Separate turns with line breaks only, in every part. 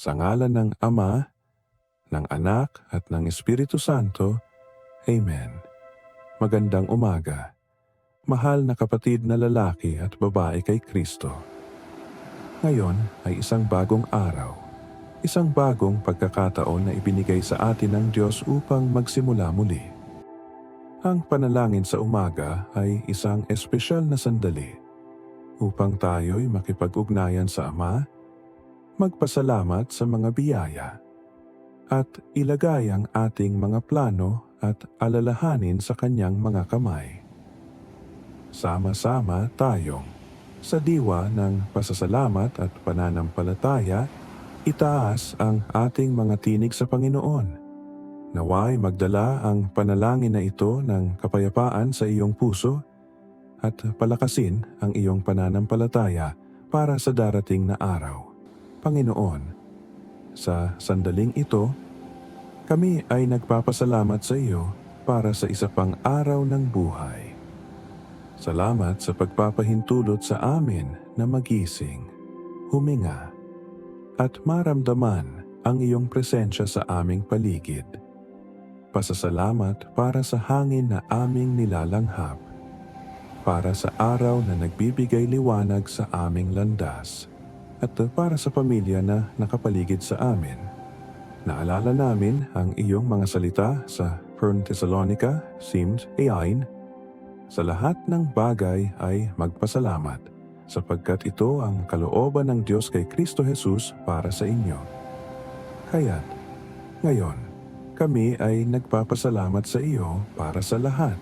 Sa ngalan ng Ama, ng Anak at ng Espiritu Santo. Amen. Magandang umaga. Mahal na kapatid na lalaki at babae kay Kristo. Ngayon ay isang bagong araw. Isang bagong pagkakataon na ibinigay sa atin ng Diyos upang magsimula muli. Ang panalangin sa umaga ay isang espesyal na sandali upang tayo'y makipag-ugnayan sa Ama, magpasalamat sa mga biyaya, at ilagay ang ating mga plano at alalahanin sa Kanyang mga kamay. Sama-sama tayong sa diwa ng pasasalamat at pananampalataya, itaas ang ating mga tinig sa Panginoon. Naway magdala ang panalangin na ito ng kapayapaan sa iyong puso at palakasin ang iyong pananampalataya para sa darating na araw. Panginoon, sa sandaling ito, kami ay nagpapasalamat sa iyo para sa isa pang araw ng buhay. Salamat sa pagpapahintulot sa amin na magising, huminga, at maramdaman ang iyong presensya sa aming paligid. Pasasalamat para sa hangin na aming nilalanghap, para sa araw na nagbibigay liwanag sa aming landas, at para sa pamilya na nakapaligid sa amin. Naalala namin ang iyong mga salita sa 1 Thessalonica, Sims 8, sa lahat ng bagay ay magpasalamat, sapagkat ito ang kalooban ng Diyos kay Kristo Jesus para sa inyo. Kaya't, ngayon, kami ay nagpapasalamat sa iyo para sa lahat,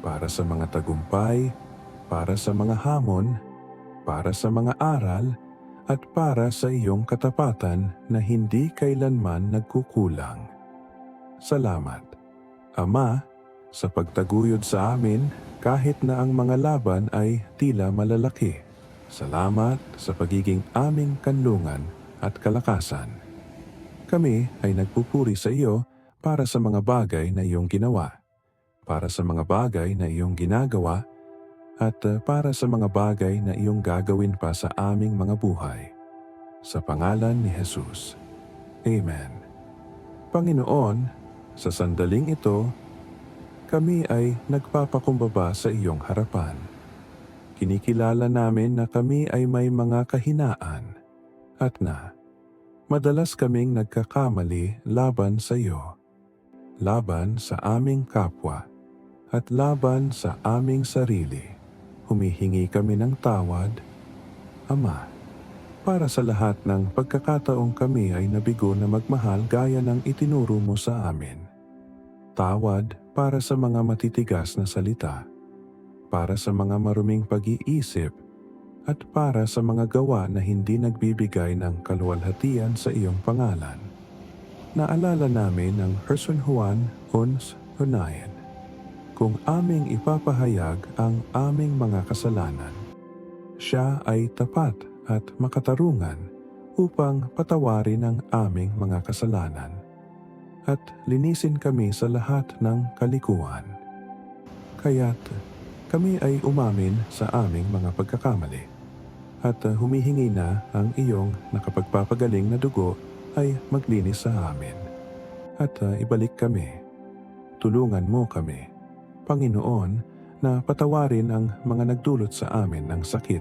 para sa mga tagumpay, para sa mga hamon, para sa mga aral, at para sa iyong katapatan na hindi kailanman nagkukulang. Salamat, Ama, sa pagtaguyod sa amin kahit na ang mga laban ay tila malalaki. Salamat sa pagiging aming kanlungan at kalakasan. Kami ay nagpupuri sa iyo para sa mga bagay na iyong ginawa, para sa mga bagay na iyong ginagawa, at uh, para sa mga bagay na iyong gagawin pa sa aming mga buhay. Sa pangalan ni Jesus. Amen. Panginoon, sa sandaling ito, kami ay nagpapakumbaba sa iyong harapan. Kinikilala namin na kami ay may mga kahinaan at na madalas kaming nagkakamali laban sa iyo, laban sa aming kapwa at laban sa aming sarili. Humihingi kami ng tawad, Ama, para sa lahat ng pagkakataong kami ay nabigo na magmahal gaya ng itinuro mo sa amin. Tawad para sa mga matitigas na salita, para sa mga maruming pag-iisip, at para sa mga gawa na hindi nagbibigay ng kaluwalhatian sa iyong pangalan. Naalala namin ang Person Juan Uns Hunayan. Kung aming ipapahayag ang aming mga kasalanan, siya ay tapat at makatarungan upang patawarin ang aming mga kasalanan at linisin kami sa lahat ng kalikuan. Kaya't kami ay umamin sa aming mga pagkakamali at humihingi na ang iyong nakapagpapagaling na dugo ay maglinis sa amin. At uh, ibalik kami. Tulungan mo kami, Panginoon, na patawarin ang mga nagdulot sa amin ng sakit,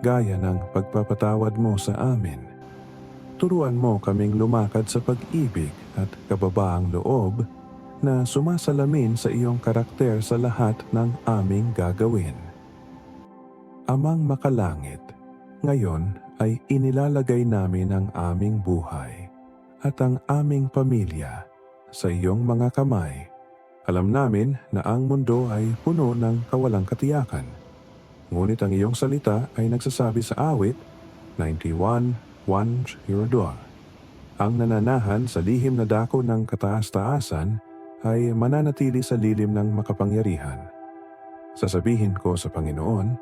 gaya ng pagpapatawad mo sa amin. Turuan mo kaming lumakad sa pag-ibig at kababaang loob na sumasalamin sa iyong karakter sa lahat ng aming gagawin. Amang makalangit, ngayon ay inilalagay namin ang aming buhay at ang aming pamilya sa iyong mga kamay. Alam namin na ang mundo ay puno ng kawalang katiyakan. Ngunit ang iyong salita ay nagsasabi sa awit 91, 1, 02 ang nananahan sa lihim na dako ng kataas-taasan ay mananatili sa lilim ng makapangyarihan. Sasabihin ko sa Panginoon,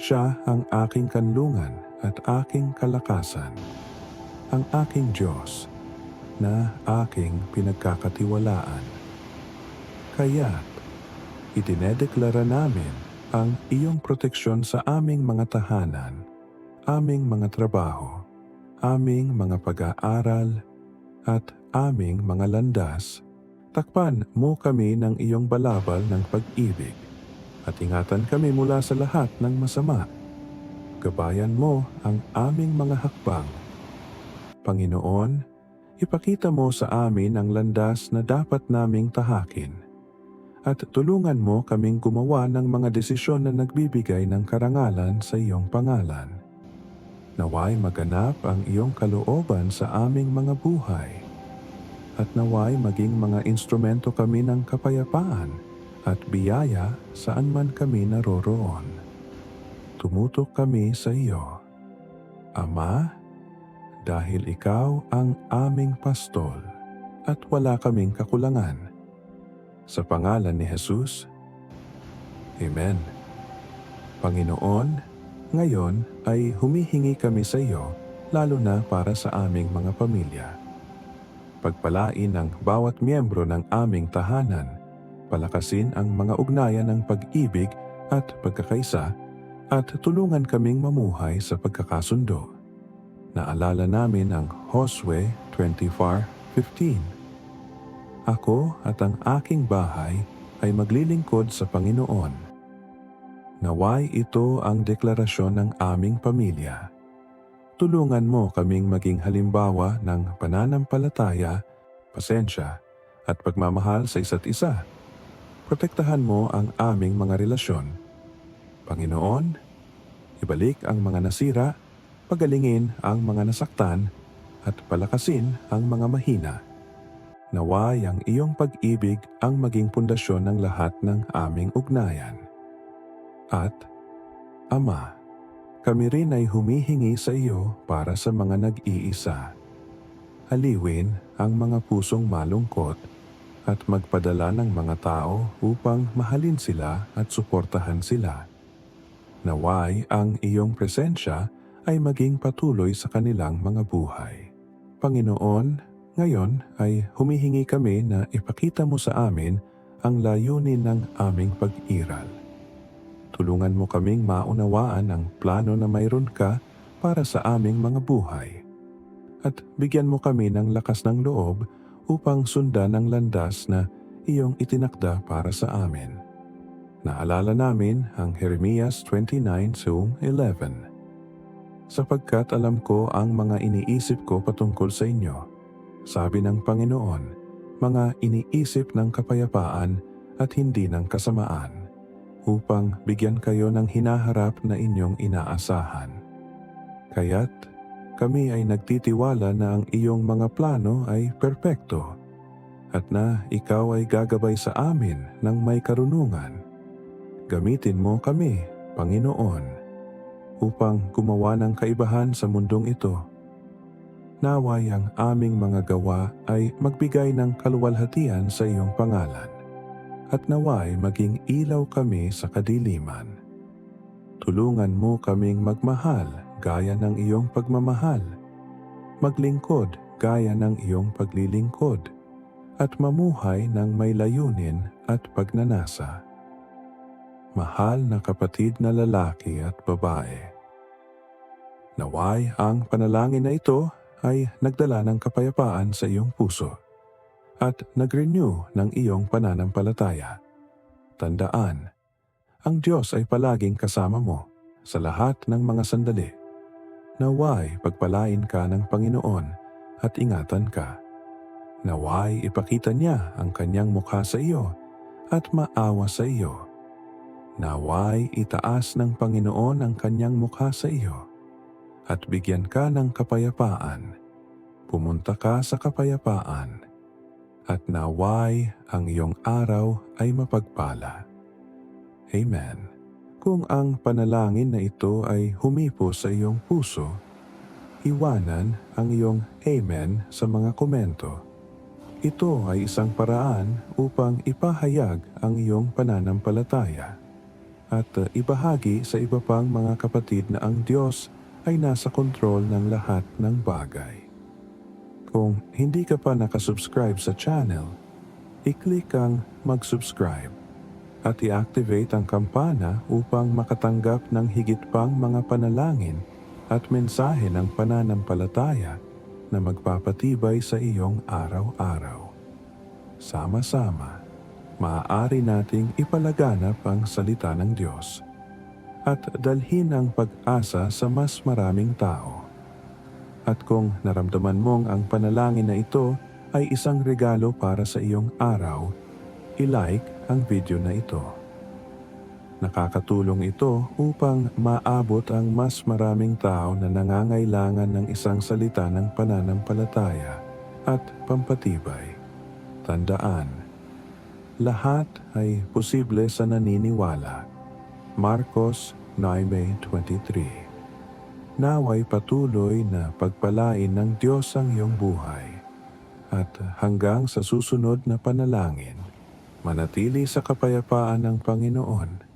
Siya ang aking kanlungan at aking kalakasan, ang aking Diyos na aking pinagkakatiwalaan. Kaya't itinedeklara namin ang iyong proteksyon sa aming mga tahanan, aming mga trabaho, aming mga pag-aaral at aming mga landas, takpan mo kami ng iyong balabal ng pag-ibig at ingatan kami mula sa lahat ng masama. Gabayan mo ang aming mga hakbang. Panginoon, ipakita mo sa amin ang landas na dapat naming tahakin at tulungan mo kaming gumawa ng mga desisyon na nagbibigay ng karangalan sa iyong pangalan. Naway maganap ang iyong kalooban sa aming mga buhay. At naway maging mga instrumento kami ng kapayapaan at biyaya saan man kami naroroon. Tumutok kami sa iyo. Ama, dahil ikaw ang aming pastol at wala kaming kakulangan. Sa pangalan ni Jesus, Amen. Panginoon, ngayon ay humihingi kami sa iyo lalo na para sa aming mga pamilya. Pagpalain ang bawat miyembro ng aming tahanan, palakasin ang mga ugnayan ng pag-ibig at pagkakaisa at tulungan kaming mamuhay sa pagkakasundo. Naalala namin ang Josue 24.15 Ako at ang aking bahay ay maglilingkod sa Panginoon. Naway ito ang deklarasyon ng aming pamilya. Tulungan mo kaming maging halimbawa ng pananampalataya, pasensya, at pagmamahal sa isa't isa. Protektahan mo ang aming mga relasyon. Panginoon, ibalik ang mga nasira, pagalingin ang mga nasaktan, at palakasin ang mga mahina. Naway ang iyong pag-ibig ang maging pundasyon ng lahat ng aming ugnayan. At, Ama, kami rin ay humihingi sa iyo para sa mga nag-iisa. Aliwin ang mga pusong malungkot at magpadala ng mga tao upang mahalin sila at suportahan sila. Naway ang iyong presensya ay maging patuloy sa kanilang mga buhay. Panginoon, ngayon ay humihingi kami na ipakita mo sa amin ang layunin ng aming pag-iral. Tulungan mo kaming maunawaan ang plano na mayroon ka para sa aming mga buhay. At bigyan mo kami ng lakas ng loob upang sundan ang landas na iyong itinakda para sa amin. Naalala namin ang Jeremias 29:11. Sapagkat alam ko ang mga iniisip ko patungkol sa inyo, sabi ng Panginoon, mga iniisip ng kapayapaan at hindi ng kasamaan, upang bigyan kayo ng hinaharap na inyong inaasahan. Kaya't kami ay nagtitiwala na ang iyong mga plano ay perpekto at na ikaw ay gagabay sa amin ng may karunungan. Gamitin mo kami, Panginoon, upang gumawa ng kaibahan sa mundong ito. Naway ang aming mga gawa ay magbigay ng kaluwalhatian sa iyong pangalan at naway maging ilaw kami sa kadiliman. Tulungan mo kaming magmahal gaya ng iyong pagmamahal, maglingkod gaya ng iyong paglilingkod, at mamuhay ng may layunin at pagnanasa. Mahal na kapatid na lalaki at babae. Naway ang panalangin na ito ay nagdala ng kapayapaan sa iyong puso at nag-renew ng iyong pananampalataya. Tandaan, ang Diyos ay palaging kasama mo sa lahat ng mga sandali. Naway pagpalain ka ng Panginoon at ingatan ka. Naway ipakita niya ang kanyang mukha sa iyo at maawa sa iyo. Naway itaas ng Panginoon ang kanyang mukha sa iyo at bigyan ka ng kapayapaan. Pumunta ka sa kapayapaan at naway ang iyong araw ay mapagpala. Amen. Kung ang panalangin na ito ay humipo sa iyong puso, iwanan ang iyong Amen sa mga komento. Ito ay isang paraan upang ipahayag ang iyong pananampalataya at ibahagi sa iba pang mga kapatid na ang Diyos ay nasa kontrol ng lahat ng bagay. Kung hindi ka pa nakasubscribe sa channel, i-click ang mag-subscribe at i-activate ang kampana upang makatanggap ng higit pang mga panalangin at mensahe ng pananampalataya na magpapatibay sa iyong araw-araw. Sama-sama, maaari nating ipalaganap ang salita ng Diyos at dalhin ang pag-asa sa mas maraming tao. At kung naramdaman mong ang panalangin na ito ay isang regalo para sa iyong araw, i-like ang video na ito. Nakakatulong ito upang maabot ang mas maraming tao na nangangailangan ng isang salita ng pananampalataya at pampatibay. Tandaan, lahat ay posible sa naniniwala. Marcos 9.23 Naway patuloy na pagpalain ng Diyos ang iyong buhay at hanggang sa susunod na panalangin, manatili sa kapayapaan ng Panginoon